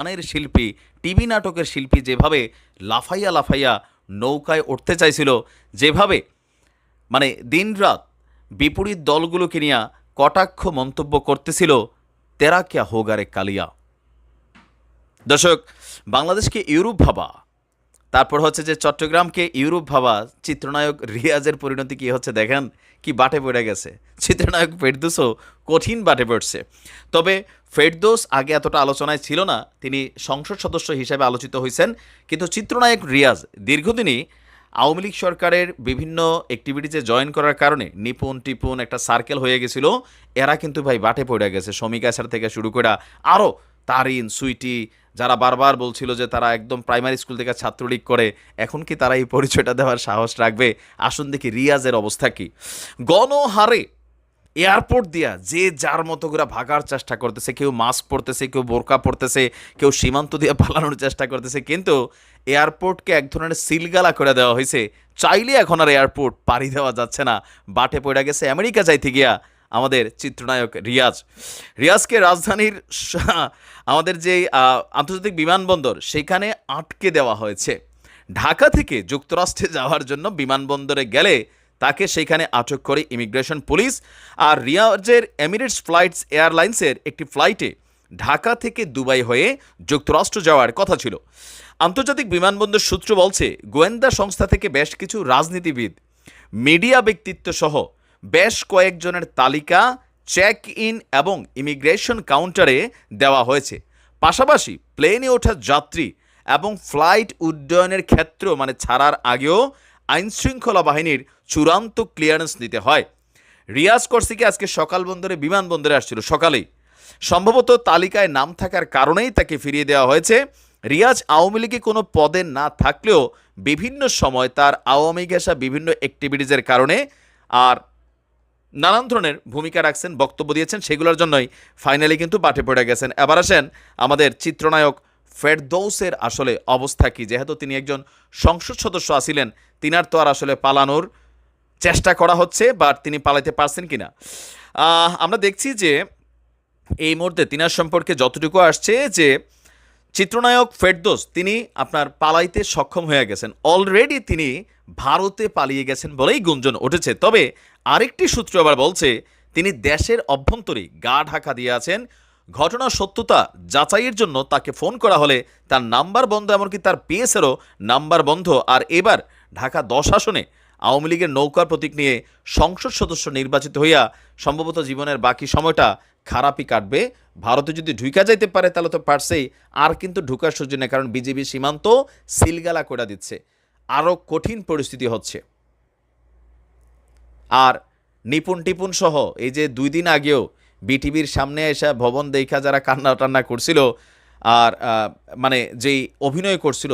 গানের শিল্পী, টিভি নাটকের শিল্পী যেভাবে লাফাইয়া লাফাইয়া নৌকায় উঠতে চাইছিল, যেভাবে মানে দিনরাত বিপরীত দলগুলোকে নিয়ে কটাক্ষ মন্তব্য করতেছিল তেরাকিয়া হোগারে কালিয়া। দর্শক, বাংলাদেশকে ইউরোপ ভাবা তারপর হচ্ছে যে চট্টগ্রামকে ইউরোপ ভাবা চিত্রনায়ক রিয়াজের পরিণতি কি হচ্ছে দেখেন? কি বাটে পড়ে গেছে? চিত্রনায়ক ফেরদোসও কঠিন বাটে পড়ছে। তবে ফেরদোস আগে এতটা আলোচনায় ছিল না, তিনি সংসদ সদস্য হিসেবে আলোচিত হয়েছেন কিন্তু চিত্রনায়ক রিয়াজ দীর্ঘদিনই আওয়ামী লীগ সরকারের বিভিন্ন অ্যাক্টিভিটিজে জয়েন করার কারণে নিপুণ টিপুন একটা সার্কেল হয়ে গেছিল। এরা কিন্তু ভাই বাটে পড়ে গেছে। শ্রমিক আসার থেকে শুরু করে আরও তারিন সুইটি, যারা বারবার বলছিল যে তারা একদম প্রাইমারি স্কুল থেকে ছাত্রলীগ করে, এখন কি তারা এই পরিচয়টা দেওয়ার সাহস রাখবে? আসুন দেখি রিয়াজের অবস্থা কি। গণহারে এয়ারপোর্ট দিয়া যে যার মতো করে ভাগার চেষ্টা করতেছে, কেউ মাস্ক পরতেছে, কেউ বোরকা পরতেছে, কেউ সীমান্ত দিয়ে পালানোর চেষ্টা করতেছে, কিন্তু এয়ারপোর্টকে এক ধরনের সিলগালা করে দেওয়া হয়েছে। চাইলে এখন আর এয়ারপোর্ট পাড়ি দেওয়া যাচ্ছে না। বাটে পড়ে গেছে আমেরিকা যাইতে গিয়া। আমাদের চিত্রনায়ক রিয়াজ। রিয়াজকে রাজধানীর আমাদের যে আন্তর্জাতিক বিমানবন্দর, সেখানে আটকে দেওয়া হয়েছে। ঢাকা থেকে যুক্তরাষ্ট্রে যাওয়ার জন্য বিমানবন্দরে গেলে তাকে সেখানে আটক করে ইমিগ্রেশন পুলিশ। আর রিয়াজের এমিরেটস ফ্লাইটস এয়ারলাইন্সের একটি ফ্লাইটে ঢাকা থেকে দুবাই হয়ে যুক্তরাষ্ট্র যাওয়ার কথা ছিল। আন্তর্জাতিক বিমানবন্দর সূত্র বলছে, গোয়েন্দা সংস্থা থেকে বেশ কিছু রাজনীতিবিদ, মিডিয়া ব্যক্তিত্ব সহ বেশ কয়েকজনের তালিকা চেক ইন এবং ইমিগ্রেশন কাউন্টারে দেওয়া হয়েছে। পাশাপাশি প্লেনে ওঠা যাত্রী এবং ফ্লাইট উড্ডয়নের ক্ষেত্র মানে ছাড়ার আগেও আইনশৃঙ্খলা বাহিনীর চূড়ান্ত ক্লিয়ারেন্স নিতে হয়। রিয়াজ করসিকে আজকে সকাল বন্দরে বিমানবন্দরে আসছিল সকালেই। সম্ভবত তালিকায় নাম থাকার কারণেই তাকে ফিরিয়ে দেওয়া হয়েছে। রিয়াজ আওয়ামী লীগে কোনো পদে না থাকলেও বিভিন্ন সময় তার আওয়ামী ঘেঁষা বিভিন্ন অ্যাক্টিভিটিজের কারণে আর নানান ধরনের ভূমিকা রাখছেন, বক্তব্য দিয়েছেন, সেগুলোর জন্যই ফাইনালি কিন্তু পাঠে পড়ে গেছেন। এবার আসেন আমাদের চিত্রনায়ক ফেরদৌসের আসলে অবস্থা কি? যেহেতু তিনি একজন সংসদ সদস্য আছিলেন, তিনার তো আর আসলে পালানোর চেষ্টা করা হচ্ছে বা তিনি পালাইতে পারছেন কি না আমরা দেখছি যে এই মুহূর্তে তিনার সম্পর্কে যতটুকু আসছে যে চিত্রনায়ক ফেরদোস, তিনি আপনার পালাইতে সক্ষম হয়ে গেছেন। অলরেডি তিনি ভারতে পালিয়ে গেছেন বলেই গুঞ্জন উঠেছে। তবে আরেকটি সূত্র আবার বলছে, তিনি দেশের অভ্যন্তরে গা ঢাকা দিয়ে আছেন। ঘটনার সত্যতা যাচাইয়ের জন্য তাকে ফোন করা হলে তার নাম্বার বন্ধ, এমনকি তার পিএসেরও নাম্বার বন্ধ। আর এবার ঢাকা দশ আসনে আওয়ামী লীগের নৌকার প্রতীক নিয়ে সংসদ সদস্য নির্বাচিত হইয়া সম্ভবত জীবনের বাকি সময়টা খারাপই কাটবে। ভারতে যদি ঢুকা যাইতে পারে, তাহলে তো পারছেই। আর কিন্তু ঢুকার সুযোগ নেই, কারণ বিজেপি সীমান্ত সিলগালা করে দিচ্ছে। আরও কঠিন পরিস্থিতি হচ্ছে। আর নিপুণ টিপুন সহ এই যে দুই দিন আগেও বিটিভির সামনে এসে ভবন দেখা যারা কান্না টান্না করছিল, আর মানে যেই অভিনয় করছিল